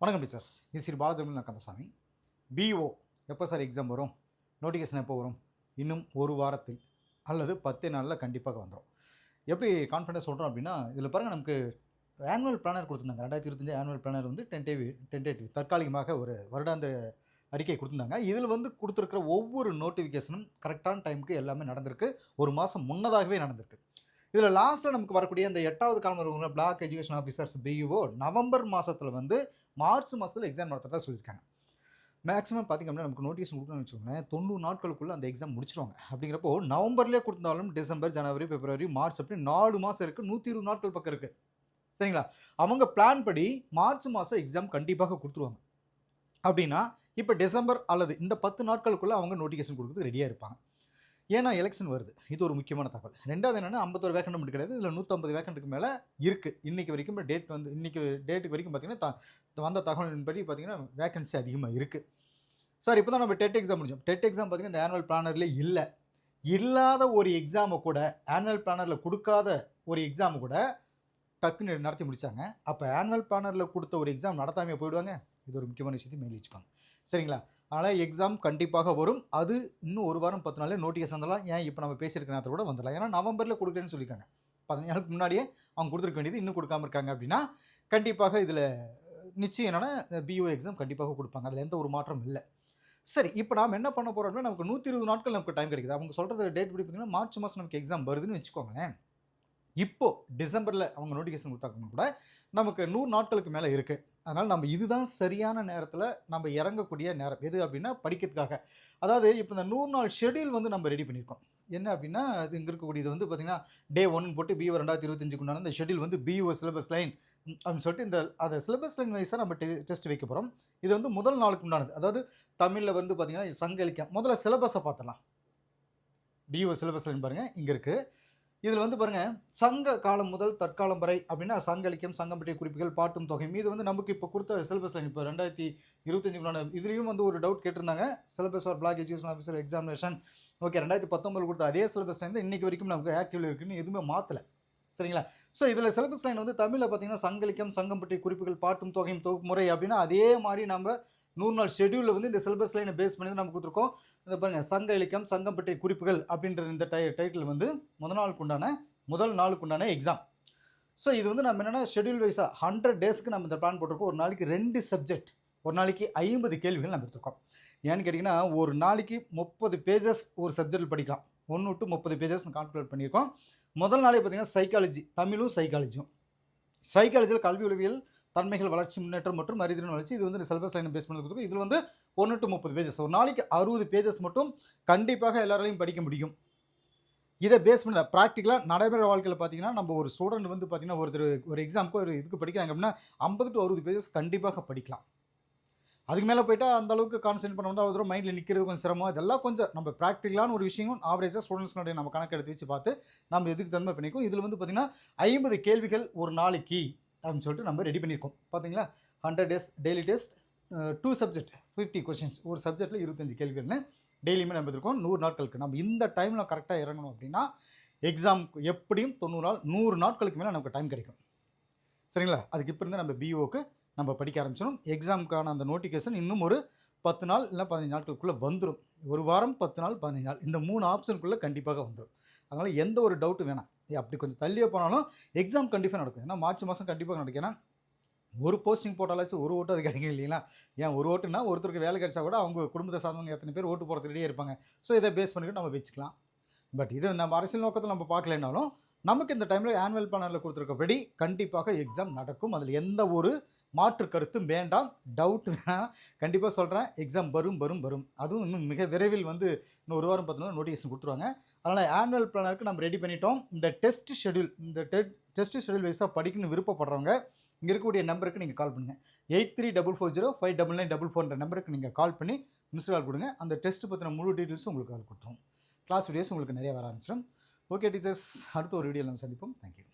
வணக்கம் டீச்சர்ஸ். இது ஸ்ரீ பாலஜமிழ் கந்தசாமி. பிஓ எப்போ சார் எக்ஸாம் வரும்? நோட்டிஃபிகேஷன் எப்போ வரும்? இன்னும் ஒரு வாரத்தில் அல்லது பத்து நாளில் கண்டிப்பாக வந்துடும் எப்படி கான்ஃபிடன்ஸ் சொல்கிறோம் அப்படின்னா இதில் பாருங்கள் நமக்கு ஆனுவல் பிளானர் கொடுத்துருந்தாங்க. ரெண்டாயிரத்தி இருபத்தஞ்சு ஆனுவல் பிளானர் வந்து டென்டேவி டென்டேட்டிவ் தற்காலிகமாக ஒரு வருடாந்திர அறிக்கை கொடுத்துருந்தாங்க. இதில் வந்து கொடுத்துருக்கிற ஒவ்வொரு நோட்டிஃபிகேஷனும் கரெக்டான டைமுக்கு எல்லாமே நடந்திருக்கு. ஒரு மாதம் முன்னதாகவே நடந்திருக்கு. இதில் லாஸ்ட்டில் நமக்கு வரக்கூடிய அந்த எட்டாவது காலம் இருக்கிற block education officers BEO November மாதத்தில் வந்து மார்ச் மாதத்தில் எக்ஸாம் நடத்துறதா சொல்லியிருக்காங்க. மேக்ஸிமம் பார்த்திங்க அப்படின்னா நமக்கு நோட்டிஃபிகேஷன் கொடுக்கணும்னு வச்சுக்கோங்களேன் தொண்ணூறு நாட்களுக்குள்ளே அந்த எக்ஸாம் முடிச்சிருவாங்க. அப்படிங்கிறப்போ நவம்பர்லேயே கொடுத்தாலும் டிசம்பர் ஜனவரி பிப்ரவரி மார்ச் அப்படி நாலு மாதம் இருக்குது நூற்றி இருபது நாட்கள் பக்கம் இருக்குது சரிங்களா? அவங்க பிளான் படி மார்ச் மாதம் எக்ஸாம் கண்டிப்பாக கொடுத்துருவாங்க. அப்படின்னா இப்போ டிசம்பர் அல்லது இந்த பத்து நாட்களுக்குள்ளே அவங்க நோட்டிஃபிகேஷன் கொடுக்குறது ரெடியாக இருப்பாங்க. ஏன்னா எலெக்ஷன் வருது. இது ஒரு முக்கியமான தகவல். ரெண்டாவது என்னென்னா ஐம்பத்தோரு வேக்கண்ட் மட்டும் கிடையாது. இதில் நூற்றம்பது வேக்கண்ட்டுக்கு மேலே இருக்குது இன்றைக்கி வரைக்கும் டேட் வந்து இன்றைக்கி டேட்டுக்கு வரைக்கும் பார்த்தீங்கன்னா த வந்த தகவலின்படி பார்த்தீங்கன்னா வேக்கன்சி அதிகமாக இருக்குது சார் இப்போ தான் நம்ம டெட் எக்ஸாம் முடிஞ்சோம். டெட் எக்ஸாம் பார்த்தீங்கன்னா இந்த ஆனுவல் பிளானர்லேயே இல்லை. இல்லாத ஒரு எக்ஸாமை கூட ஆனுவல் பிளானரில் கொடுக்காத ஒரு எக்ஸாமை கூட டக்குன்னு நடத்தி முடித்தாங்க அப்போ ஆனுவல் பிளானரில் கொடுத்த ஒரு எக்ஸாம் நடத்தாமையே போயிடுவாங்க? இது ஒரு முக்கியமான விஷயத்தையும் மேலே சரிங்களா? அதனால் எக்ஸாம் கண்டிப்பாக வரும். அது இன்னும் ஒரு வாரம் பத்து நாளே நோட்டிஃபிகேஷன் வந்துடலாம். ஏன் இப்போ நம்ம பேசியிருக்க நேரத்தில் கூட வந்துடலாம். ஏன்னா நவம்பரில் கொடுக்குறேன்னு சொல்லியிருக்காங்க. பதினஞ்சு நாளுக்கு முன்னாடியே அவங்க கொடுத்துருக்க வேண்டியது இன்னும் கொடுக்காம இருக்காங்க அப்படின்னா கண்டிப்பாக இதில் நிச்சயம் என்னென்னா பிஓ எக்ஸாம் கண்டிப்பாக கொடுப்பாங்க. அதில் எந்த ஒரு மாற்றமும் இல்லை. சரி இப்போ நாம் என்ன பண்ண போகிறோம் அப்படின்னா நமக்கு நூற்றி இருபது நாட்கள் நமக்கு டைம் கிடைக்குது. அவங்க சொல்கிறது டேட் பிடிப்பீங்கன்னா மார்ச் மாதம் நமக்கு எக்ஸாம் வருதுன்னு வச்சுக்கோங்களேன். இப்போது டிசம்பரில் அவங்க நோட்டிஃபிகேஷன் கொடுத்தாங்கன்னா கூட நமக்கு நூறு நாட்களுக்கு மேலே இருக்குது அதனால் நம்ம இதுதான் சரியான நேரத்தில் நம்ம இறங்கக்கூடிய நேரம். எது அப்படின்னா படிக்கிறதுக்காக. அதாவது இப்போ இந்த நூறு நாள் ஷெடியூல் வந்து நம்ம ரெடி பண்ணியிருக்கோம். என்ன அப்படின்னா இது இங்கே இருக்கக்கூடியது வந்து பார்த்திங்கன்னா டே ஒன் போட்டு பிஓ ரெண்டாயிரத்தி இருபத்தஞ்சுக்குண்டான இந்த ஷெடியூல் வந்து பிஓ சிலபஸ் லைன் அப்படின்னு சொல்லிட்டு இந்த அதை சிலபஸ் லைன் வைஸாக நம்ம டெ டெஸ்ட் வைக்க போகிறோம் இது வந்து முதல் நாளுக்கு உண்டானது. அதாவது தமிழில் வந்து பார்த்திங்கன்னா சங்க இலக்கியம். முதல்ல சிலபஸை பார்த்தலாம் பிஓ சிலபஸ் லைன் பாருங்கள் இங்கே இருக்குது இதில் வந்து பாருங்கள் சங்க காலம் முதல் தற்காலம் வரை அப்படின்னா சங்க இலக்கியம் சங்கம் பற்றிய குறிப்புகள் பாட்டும் தொகை இது வந்து நமக்கு இப்போ கொடுத்த சிலபஸ் இப்போ ரெண்டாயிரத்தி இருபத்தஞ்சுக்குள்ளான இதுலேயும் வந்து ஒரு டவுட் கேட்டிருந்தாங்க. Syllabus for block education officer examination okay ரெண்டாயிரத்தி பத்தொம்பது கொடுத்த அதே சிலபஸ் லைன் தான் இன்றைக்கி வரைக்கும் நமக்கு ஆக்டிவில் இருக்குன்னு எதுவுமே மாற்றலை சரிங்களா? ஸோ இதில் சிலபஸ் லைன் வந்து தமிழில் பார்த்தீங்கன்னா சங்கலிக்கம் சங்கம் பற்றிய குறிப்புகள் பாட்டும் தொகையும் தொகுப்பு முறை அப்படின்னா அதே மாதிரி நம்ம நூறு நாள் ஷெடியூலில் வந்து இந்த சிலபஸ் லைனை பேஸ் பண்ணி தான் நம்ம கொடுத்துருக்கோம். இந்த பாருங்கள் சங்க இலக்கியம் சங்கம் பற்றிய குறிப்புகள் அப்படின்ற இந்த டை டைட்டில் வந்து முதல் நாளுக்கு உண்டான முதல் நாளுக்கு உண்டான எக்ஸாம் ஸோ இது வந்து நம்ம என்னென்னா ஷெடியூல் வைஸாக ஹண்ட்ரட் டேஸ்க்கு நம்ம இந்த பிளான் போட்டிருக்கோம். ஒரு நாளைக்கு ரெண்டு சப்ஜெக்ட் ஒரு நாளைக்கு ஐம்பது கேள்விகள் நம்ம எடுத்துருக்கோம். ஏன்னு கேட்டிங்கன்னா ஒரு நாளைக்கு முப்பது பேஜஸ் ஒரு சப்ஜெக்டில் படிக்கலாம். ஒன்று டு முப்பது பேஜஸ் கால்குலேட் பண்ணியிருக்கோம். முதல் நாளே பார்த்திங்கன்னா சைக்காலஜி தமிழும் சைக்காலஜியும் சைக்காலஜியில் கல்வி உளவியல் தன்மைகள் வளர்ச்சி முன்னேற்றம் மற்றும் அறிதிறன் வளர்ச்சி இது வந்து சிலபஸ் லைன் பேஸ் பண்ணி கொடுத்துருக்கோம் இதில் வந்து ஒன்று டு முப்பது பேஜஸ் ஒரு நாளைக்கு அறுபது பேஜஸ் மட்டும் கண்டிப்பாக எல்லாராலையும் படிக்க முடியும். இதை பேஸ் பண்ணி ப்ராக்டிக்கலாக நடைமுறை வாழ்க்கையில் பார்த்தீங்கன்னா நம்ம ஒரு ஸ்டூடெண்ட் வந்து பார்த்திங்கன்னா ஒருத்தர் ஒரு எக்ஸாமுக்கு ஒரு இதுக்கு படிக்கிறாங்க அப்படின்னா ஐம்பது டு அறுபது பேஜஸ் கண்டிப்பாக படிக்கலாம். அதுக்கு மேலே போயிட்டா அந்த அளவுக்கு கான்சென்ட் பண்ண வந்து அவ்வளோ தூரம் மைண்டில் நிற்கிறது கொஞ்சம் சிரமம். இதெல்லாம் கொஞ்சம் நம்ம ப்ராக்டிக்கலான ஒரு விஷயம் ஆவரேஜாக ஸ்டூடெண்ட்ஸ்னுடைய நம்ம கணக்கு எடுத்து வச்சு பார்த்து நம்ம எதுக்கு தன்மை பண்ணிக்கும் இதில் வந்து பார்த்திங்கன்னா ஐம்பது கேள்விகள் ஒரு நாளைக்கு அப்படின்னு சொல்லிட்டு நம்ம ரெடி பண்ணியிருக்கோம். பார்த்தீங்களா hundred days daily test two subject fifty questions ஒரு சப்ஜெக்ட்டில் இருபத்தஞ்சு கேள்விகள்னு டெய்லியுமே நம்ம இருக்கோம் நூறு நாட்களுக்கு. நம்ம இந்த டைமில் கரெக்டாக இறங்கணும் அப்படின்னா எக்ஸாம் எப்படியும் தொண்ணூறு நாள் நூறு நாட்களுக்கு மேலே நமக்கு டைம் கிடைக்கும். சரிங்களா? அதுக்கு இப்போ இருந்து நம்ம பிஓக்கு நம்ம படிக்க ஆரம்பிச்சிடும் எக்ஸாமுக்கான அந்த நோட்டிஃபிகேஷன் இன்னும் ஒரு பத்து நாள் இல்லை பதினஞ்சு நாட்களுக்குள்ளே வந்துடும் ஒரு வாரம் பத்து நாள் பதினஞ்சு நாள். இந்த மூணு ஆப்ஷனுக்குள்ளே கண்டிப்பாக வந்துடும் அதனால் எந்த ஒரு டவுட்டும் வேணாம். அப்படி கொஞ்சம் தள்ளியே போனாலும் எக்ஸாம் கண்டிப்பாக நடக்கும். ஏன்னா மார்ச் மாதம் கண்டிப்பாக நடக்கும். ஏன்னா ஒரு போஸ்டிங் போட்டாலாச்சும் ஒரு ஓட்டு அது கிடைக்கும் இல்லைங்களா? ஏன் ஒரு ஓட்டுனா ஒருத்தருக்கு வேலை கிடைச்சா கூட அவங்க குடும்பத்தை சார்ந்தவங்க எத்தனை பேர் ஓட்டு போகிறதுக்கு இருப்பாங்க. ஸோ இதை பேஸ் பண்ணிக்கிட்டு நம்ம வச்சுக்கலாம். பட் இது நம்ம அரசியல் நோக்கத்தில் நம்ம பார்க்கலைனாலும் நமக்கு இந்த டைமில் ஆனுவல் பேனலில் கொடுத்துருக்கபடி கண்டிப்பாக எக்ஸாம் நடக்கும். அதில் எந்த ஒரு மாற்று கருத்தும் வேண்டாம். டவுட் வேணாம். கண்டிப்பாக சொல்கிறேன் எக்ஸாம் வரும் வரும் வரும். அதுவும் இன்னும் மிக விரைவில் வந்து இன்னும் ஒரு வாரம் பத்து நாள் நோட்டிஃபிகேஷன் கொடுத்துருவாங்க. அதனால் ஆனுவல் பிளானருக்கு நம்ம ரெடி பண்ணிட்டோம். இந்த டெஸ்ட் ஷெடியூல் இந்த டெட் டெஸ்ட் ஷெடியூல் வைஸாக படிக்கணும்னு விருப்பப்படுறவங்க இங்கே இருக்கக்கூடிய நம்பருக்கு நீங்கள் கால் பண்ணுங்கள் eight three double four zero five double nine double ஃபோர்ன்ற நம்பருக்கு நீங்கள் கால் பண்ணி மிஸ் கால் கொடுங்க. அந்த டெஸ்ட் பற்றின முழு டீட்டெயில்ஸும் உங்களுக்கு கால் கொடுத்துரும் கிளாஸ் வீடியோஸ் உங்களுக்கு நிறைய வர ஆரம்பிச்சிடும் ஓகே டீச்சர்ஸ் அடுத்த ஒரு வீடியோவில் நம்ம சந்திப்போம். தேங்க்யூ